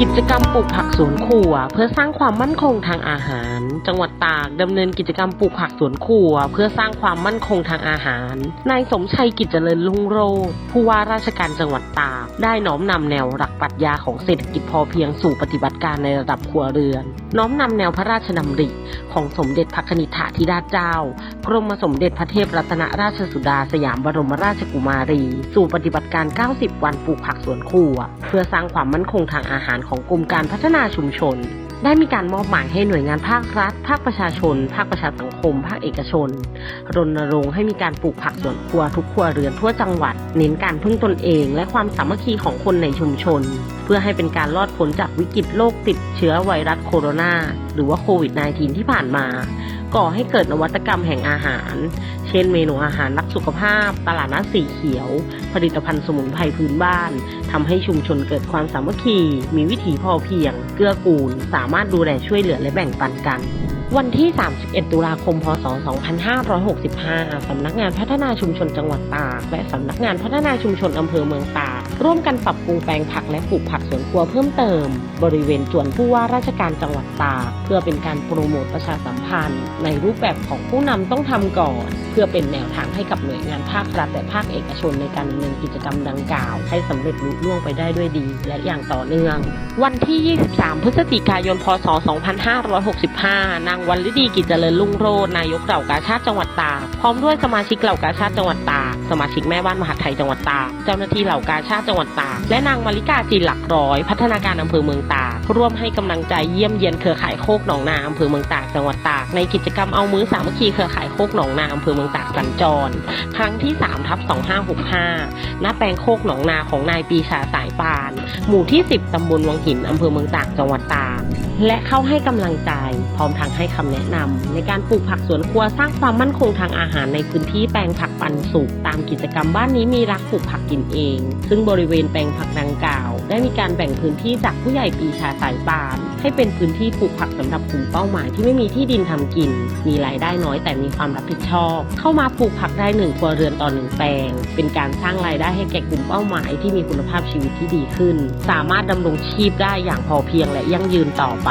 กิจกรรมปลูกผักสวนครัว เพื่อสร้างความมั่นคงทางอาหาร จังหวัดตากดำเนินกิจกรรมปลูกผักสวนครัว เพื่อสร้างความมั่นคงทางอาหาร นายสมชัยกิจเจริญรุ่งโรจน์ผู้ว่าราชการจังหวัดตากได้น้อมนำแนวหลักปรัชญาของเศรษฐกิจพอเพียงสู่ปฏิบัติการในระดับครัวเรือน น้อมนำแนวพระราชดำริของสมเด็จพระนิธิธิราชเจ้า กรมสมเด็จพระเทพรัตนราชสุดาสยามบรมราชกุมารี สู่ปฏิบัติการ 90 วันปลูกผักสวนครัว เพื่อสร้างความมั่นคงทางอาหารของกรมการพัฒนาชุมชน ได้มีการมอบหมายให้หน่วยงานภาครัฐ ภาคประชาชน ภาคประชาสังคม ภาคเอกชน รณรงค์ให้มีการปลูกผักสวนครัวทุกครัวเรือนทั่วจังหวัด เน้นการพึ่งตนเอง และความสามัคคีของคนในชุมชน เพื่อให้เป็นการรอดพ้นจากวิกฤตโรคติดเชื้อไวรัสโคโรนาหรือว่าโควิด -19 ที่ผ่านมา ก่อให้เกิดนวัตกรรมแห่งอาหาร เช่นเมนูอาหารรักสุขภาพ ตลาดนัดสีเขียว ผลิตภัณฑ์สมุนไพรพื้นบ้านทำให้ชุมชนเกิดความสามัคคี มีวิถีพอเพียง เกื้อกูล สามารถดูแลช่วยเหลือและแบ่งปันกัน วันที่ 31 ตุลาคม พศ 2565 สำนักงานพัฒนาชุมชนจังหวัดตากและสำนักงานพัฒนาชุมชนอำเภอเมืองตากร่วมกันปรับปรุงแปลงผักและปลูกผักสวนครัวเพิ่มเติม บริเวณสวนผู้ว่าราชการจังหวัดตากเพื่อเป็นการโปรโมทประชาสัมพันธ์ ในรูปแบบของผู้นำต้องทำก่อน เพื่อเป็นแนวทางให้กับหน่วยงานภาครัฐและภาคเอกชนในการดำเนินกิจกรรมดังกล่าว ให้สำเร็จลุล่วงไปได้ด้วยดี และอย่างต่อเนื่อง วันที่ 23 พฤศจิกายน พศ 2565นางวันฤดีกิจเจริญรุ่งโรจน์นายกเหล่ากาชาติจังหวัดตากพร้อมด้วยสมาชิกเหล่ากาชาติจังหวัดตากสมาชิกแม่บ้านมหาไทยจังหวัดตากเจ้าหน้าที่เหล่ากาชาติจังหวัดตากและนางมาริกาจีหลักร้อย พัฒนาการอำเภอเมืองตากร่วมให้กำลังใจเยี่ยมเยียนเครือข่ายโคกหนองนาอำเภอเมืองตากจังหวัดตากในกิจกรรมเอามือสามัคคีเครือข่ายโคกหนองนาอำเภอเมืองตากสัญจร ครั้งที่3ทับ2565ณแปลงโคกหนองนาของนายปีชาสายปาน หมู่ที่ 10ตำบลวังหินอำเภอเมืองตากจังหวัดตากและเข้าให้กำลังใจ พร้อมทั้งให้คำแนะนำในการปลูกผักสวนครัวสร้างความมั่นคงทางอาหารในพื้นที่แปลงผักปันสุกตามกิจกรรมบ้านนี้มีรักปลูกผักกินเอง ซึ่งบริเวณแปลงผักดังกล่าว ได้มีการแบ่งพื้นที่จากผู้ใหญ่ปีชาสายปานให้เป็นพื้นที่ปลูกผักสำหรับกลุ่มเป้าหมายที่ไม่มีที่ดินทำกิน มีรายได้น้อยแต่มีความรับผิดชอบ เข้ามาปลูกผักได้หนึ่งครัวเรือนต่อหนึ่งแปลง เป็นการสร้างรายได้ให้แก่กลุ่มเป้าหมายที่มีคุณภาพชีวิตที่ดีขึ้น สามารถดำรงชีพได้อย่างพอเพียงและยั่งยืนต่อไป